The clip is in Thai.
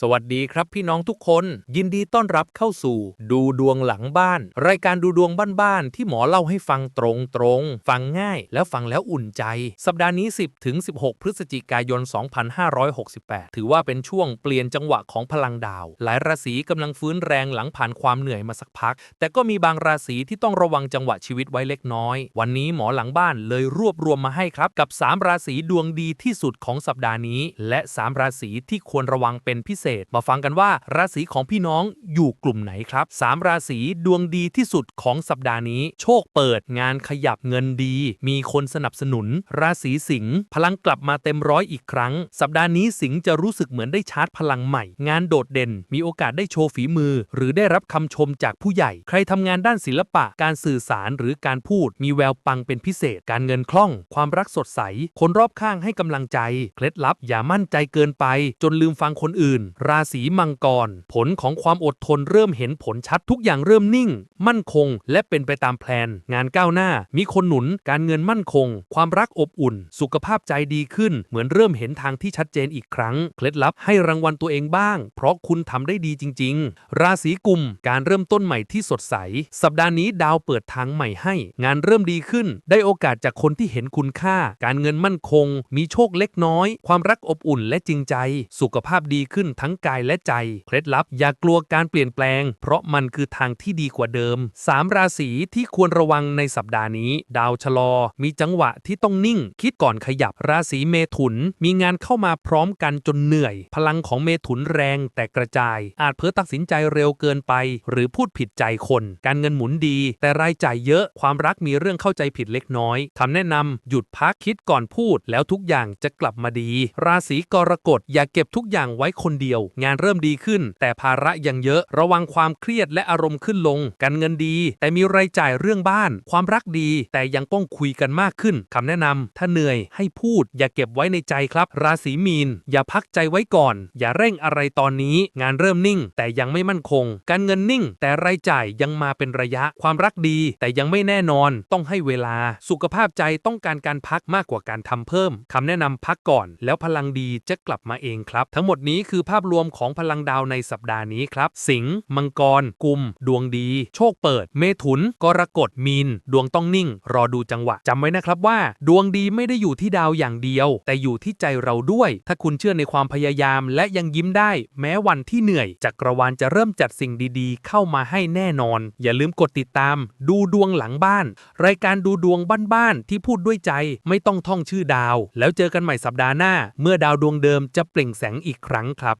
สวัสดีครับพี่น้องทุกคน ยินดีต้อนรับเข้าสู่ ดูดวงหลังบ้าน รายการดูดวงบ้านๆที่หมอเล่าให้ฟังตรงๆ ฟังง่ายแล้วฟังแล้วอุ่นใจ สัปดาห์นี้ 10ถึง16 พฤศจิกายน 2568 ถือว่าเป็นช่วงเปลี่ยนจังหวะของพลังดาว หลายราศีกำลังฟื้นแรงหลังผ่านความเหนื่อยมาสักพัก แต่ก็มีบางราศีที่ต้องระวังจังหวะชีวิตไว้เล็กน้อย วันนี้หมอหลังบ้านเลยรวบรวมมาให้ครับกับ 3 ราศีดวงดีที่สุดของสัปดาห์นี้ และ 3 ราศีที่ควรระวังเป็นพิเศษมาฟังกันว่า ราศีของพี่น้องอยู่กลุ่มไหนครับ 3 ราศีดวงดีที่สุดของสัปดาห์นี้ โชคเปิดงานขยับเงินดี มีคนสนับสนุน ราศีสิงห์พลังกลับมาเต็มร้อยอีกครั้ง สัปดาห์นี้สิงห์จะรู้สึกเหมือนได้ชาร์จพลังใหม่ งานโดดเด่น มีโอกาสได้โชว์ฝีมือ หรือได้รับคำชมจากผู้ใหญ่ ใครทำงานด้านศิลปะ การสื่อสารหรือการพูด มีแววปังเป็นพิเศษ การเงินคล่อง ความรักสดใส คนรอบข้างให้กำลังใจ เคล็ดลับอย่ามั่นใจเกินไป จนลืมฟังคนอื่นราศีมังกร ผลของความอดทนเริ่มเห็นผลชัดทุกอย่างเริ่มนิ่ง มั่นคง และเป็นไปตามแพลนงานก้าวหน้า มีคนหนุน การเงินมั่นคง ความรักอบอุ่น สุขภาพใจดีขึ้น เหมือนเริ่มเห็นทางที่ชัดเจนอีกครั้ง เคล็ดลับให้รางวัลตัวเองบ้าง เพราะคุณทำได้ดีจริง ๆ ราศีกุม การเริ่มต้นใหม่ที่สดใส สัปดาห์นี้ดาวเปิดทางใหม่ให้ งานเริ่มดีขึ้น ได้โอกาสจากคนที่เห็นคุณค่า การเงินมั่นคง มีโชคเล็กน้อย ความรักอบอุ่นและจริงใจ สุขภาพดีขึ้นทงกายและใจ เคล็ดลับอย่ากลัวการเปลี่ยนแปลง เพราะมันคือทางที่ดีกว่าเดิม 3 ราศีที่ควรระวังในสัปดาห์นี้ ดาวชะลอ มีจังหวะที่ต้องนิ่ง คิดก่อนขยับราศีเมถุน มีงานเข้ามาพร้อมกันจนเหนื่อย พลังของเมถุนแรงแต่กระจาย อาจเพ้อตัดสินใจเร็วเกินไป หรือพูดผิดใจคน การเงินหมุนดี แต่รายจ่ายเยอะความรักมีเรื่องเข้าใจผิดเล็กน้อยคำแนะนำหยุดพักคิดก่อนพูด แล้วทุกอย่างจะกลับมาดี ราศีกรกฎอย่าเก็บทุกอย่างไว้คนเดียวงานเริ่มดีขึ้น แต่ภาระยังเยอะ ระวังความเครียดและอารมณ์ขึ้นลง การเงินดี แต่มีรายจ่ายเรื่องบ้าน ความรักดี แต่ยังต้องคุยกันมากขึ้นคำแนะนำถ้าเหนื่อยให้พูด อย่าเก็บไว้ในใจครับ ราศีมีน อย่าพักใจไว้ก่อน อย่าเร่งอะไรตอนนี้ งานเริ่มนิ่ง แต่ยังไม่มั่นคง การเงินนิ่ง แต่รายจ่ายยังมาเป็นระยะ ความรักดี แต่ยังไม่แน่นอน ต้องให้เวลา สุขภาพใจต้องการการพักมากกว่าการทำเพิ่มคำแนะนำพักก่อน แล้วพลังดีจะกลับมาเองครับ ทั้งหมดนี้คือภาพรวมของพลังดาวในสัปดาห์นี้ครับ สิงห์มังกร กุม ดวงดี โชคเปิด เมถุน กรกฎ มีน ดวงต้องนิ่ง รอดูจังหวะจำไว้นะครับว่า ดวงดีไม่ได้อยู่ที่ดาวอย่างเดียว แต่อยู่ที่ใจเราด้วย ถ้าคุณเชื่อในความพยายาม และยังยิ้มได้ แม้วันที่เหนื่อยจักรวาลจะเริ่มจัดสิ่งดีๆ เข้ามาให้แน่นอน อย่าลืมกดติดตาม ดูดวงหลังบ้าน รายการดูดวงบ้านๆที่พูดด้วยใจไม่ต้องท่องชื่อดาว แล้วเจอกันใหม่สัปดาห์หน้า เมื่อดาวดวงเดิมจะเปล่งแสงอีกครั้งครับ